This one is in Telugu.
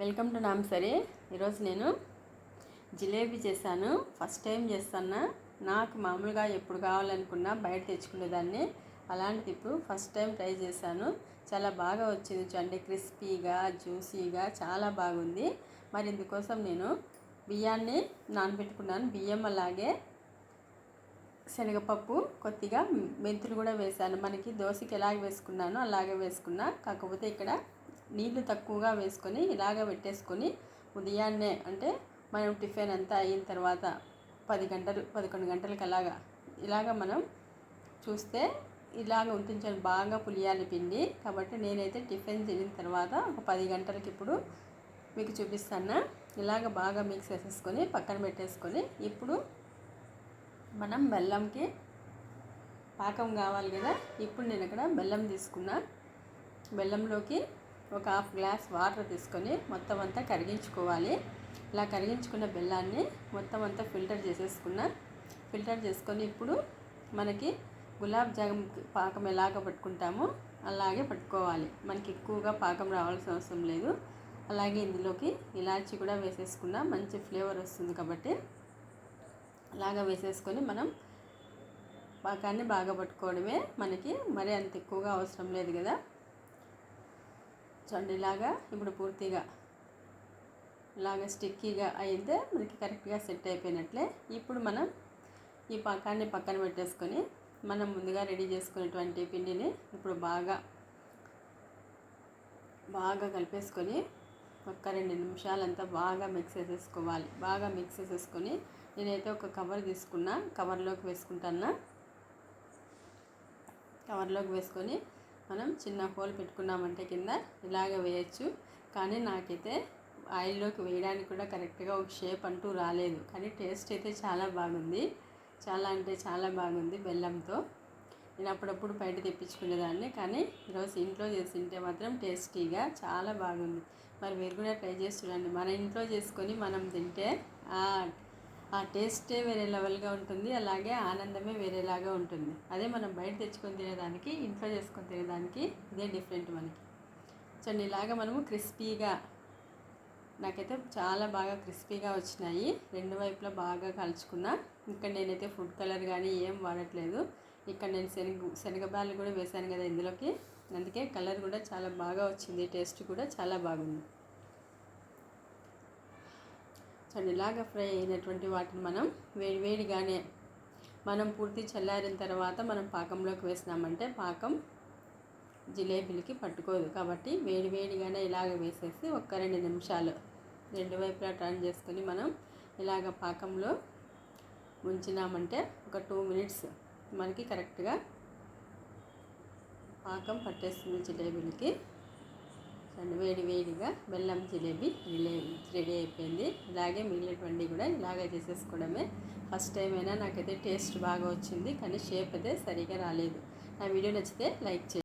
వెల్కమ్ టు నామ్సరీ ఈరోజు నేను జిలేబీ చేశాను. ఫస్ట్ టైం చేస్తాను నాకు మామూలుగా ఎప్పుడు కావాలనుకున్నా బయట తెచ్చుకునేదాన్ని. అలాంటిది ఇప్పుడు ఫస్ట్ టైం ట్రై చేశాను. చాలా బాగా వచ్చింది చూడండి. క్రిస్పీగా జ్యూసీగా చాలా బాగుంది. మరి ఇందుకోసం నేను బియ్యాన్ని నానబెట్టుకున్నాను. బియ్యం అలాగే శనగపప్పు కొద్దిగా మెంతులు కూడా వేసాను మనకి దోశకి ఎలాగ వేసుకున్నానో అలాగే వేసుకున్నా. కాకపోతే ఇక్కడ నీళ్ళు తక్కువగా వేసుకొని ఇలాగ పెట్టేసుకొని ఉదయాన్నే అంటే మనం టిఫిన్ అంతా అయిన తర్వాత పది గంటలు పదకొండు గంటలకి అలాగా ఇలాగ మనం చూస్తే ఇలాగ ఉంటుంచాలి బాగా పులియాలి పిండి. కాబట్టి నేనైతే టిఫిన్ తినిన తర్వాత ఒక పది గంటలకి ఇప్పుడు మీకు చూపిస్తాను. ఇలాగ బాగా మిక్స్ చేసేసుకొని పక్కన పెట్టేసుకొని ఇప్పుడు మనం బెల్లంకి పాకం కావాలి కదా. ఇప్పుడు నేను ఇక్కడ బెల్లం తీసుకున్నా. బెల్లంలోకి ఒక హాఫ్ గ్లాస్ వాటర్ తీసుకొని మొత్తం అంతా కరిగించుకోవాలి. ఇలా కరిగించుకున్న బెల్లాన్ని మొత్తం అంతా ఫిల్టర్ చేసేసుకున్న ఫిల్టర్ చేసుకొని ఇప్పుడు మనకి గులాబ్ జామ్ పాకం ఎలాగ పట్టుకుంటామో అలాగే పట్టుకోవాలి. మనకి ఎక్కువగా పాకం రావాల్సిన అవసరం లేదు. అలాగే ఇందులోకి ఇలాచి కూడా వేసేసుకున్న మంచి ఫ్లేవర్ వస్తుంది కాబట్టి అలాగా వేసేసుకొని మనం పాకాన్ని బాగా పట్టుకోవడమే మనకి మరీ అంత ఎక్కువగా అవసరం లేదు కదా. చూడండి ఇలాగా ఇప్పుడు పూర్తిగా ఇలాగా స్టిక్కీగా అయితే మనకి కరెక్ట్గా సెట్ అయిపోయినట్లే. ఇప్పుడు మనం ఈ పాకాన్ని పక్కన పెట్టేసుకొని మనం ముందుగా రెడీ చేసుకునేటువంటి పిండిని ఇప్పుడు బాగా బాగా కలిపేసుకొని ఒక్క రెండు నిమిషాలంతా బాగా మిక్స్ చేసేసుకోవాలి. బాగా మిక్స్ చేసేసుకొని నేనైతే ఒక కవర్ తీసుకున్నా. కవర్లోకి వేసుకుంటాను కవర్లోకి వేసుకొని మనం చిన్న హోల్ పెట్టుకున్నామంటే కింద ఇలాగ వేయచ్చు. కానీ నాకైతే ఆయిల్లోకి వేయడానికి కూడా కరెక్ట్గా ఒక షేప్ అంటూ రాలేదు. కానీ టేస్ట్ అయితే చాలా బాగుంది. చాలా అంటే చాలా బాగుంది బెల్లంతో. నేను అప్పుడప్పుడు బయట తెప్పించుకునేదాన్ని. కానీ ఈరోజు ఇంట్లో చేసి తింటే మాత్రం టేస్టీగా చాలా బాగుంది. మరి మీరు కూడా ట్రై చేసి చూడండి. మన ఇంట్లో చేసుకొని మనం తింటే ఆ టేస్టే వేరే లెవెల్గా ఉంటుంది అలాగే ఆనందమే వేరేలాగా ఉంటుంది. అదే మనం బయట తెచ్చుకొని తినేదానికి ఇంట్లో చేసుకొని తినేదానికి ఇదే డిఫరెంట్ మనకి. చూడండి ఇలాగ మనము క్రిస్పీగా నాకైతే చాలా బాగా క్రిస్పీగా వచ్చినాయి. రెండు వైపులా బాగా కలుచుకున్నా. ఇక్కడ నేనైతే ఫుడ్ కలర్ కానీ ఏం వాడట్లేదు. ఇక్కడ నేను శనగ శనగబాలు కూడా వేశాను కదా ఇందులోకి. అందుకే కలర్ కూడా చాలా బాగా వచ్చింది టేస్ట్ కూడా చాలా బాగుంది. చూడండి ఇలాగ ఫ్రై అయినటువంటి వాటిని మనం వేడివేడిగానే మనం పూర్తి చల్లారిన తర్వాత మనం పాకంలోకి వేసినామంటే పాకం జిలేబీలకి పట్టుకోదు. కాబట్టి వేడివేడిగానే ఇలాగ వేసేసి ఒక్క రెండు నిమిషాలు రెండు వైపులా టర్న్ చేసుకొని మనం ఇలాగ పాకంలో ఉంచినామంటే ఒక టూ మినిట్స్ మనకి కరెక్ట్గా పాకం పట్టేస్తుంది జిలేబీలకి. వేడి వేడిగా బెల్లం జిలేబీ రెడీ అయిపోయింది. ఇలాగే మిగిలినటువంటి కూడా ఇలాగే చేసేసుకోవడమే. ఫస్ట్ టైం అయినా నాకైతే టేస్ట్ బాగా వచ్చింది కానీ షేప్ అయితే సరిగా రాలేదు. నా వీడియో నచ్చితే లైక్ చేయండి.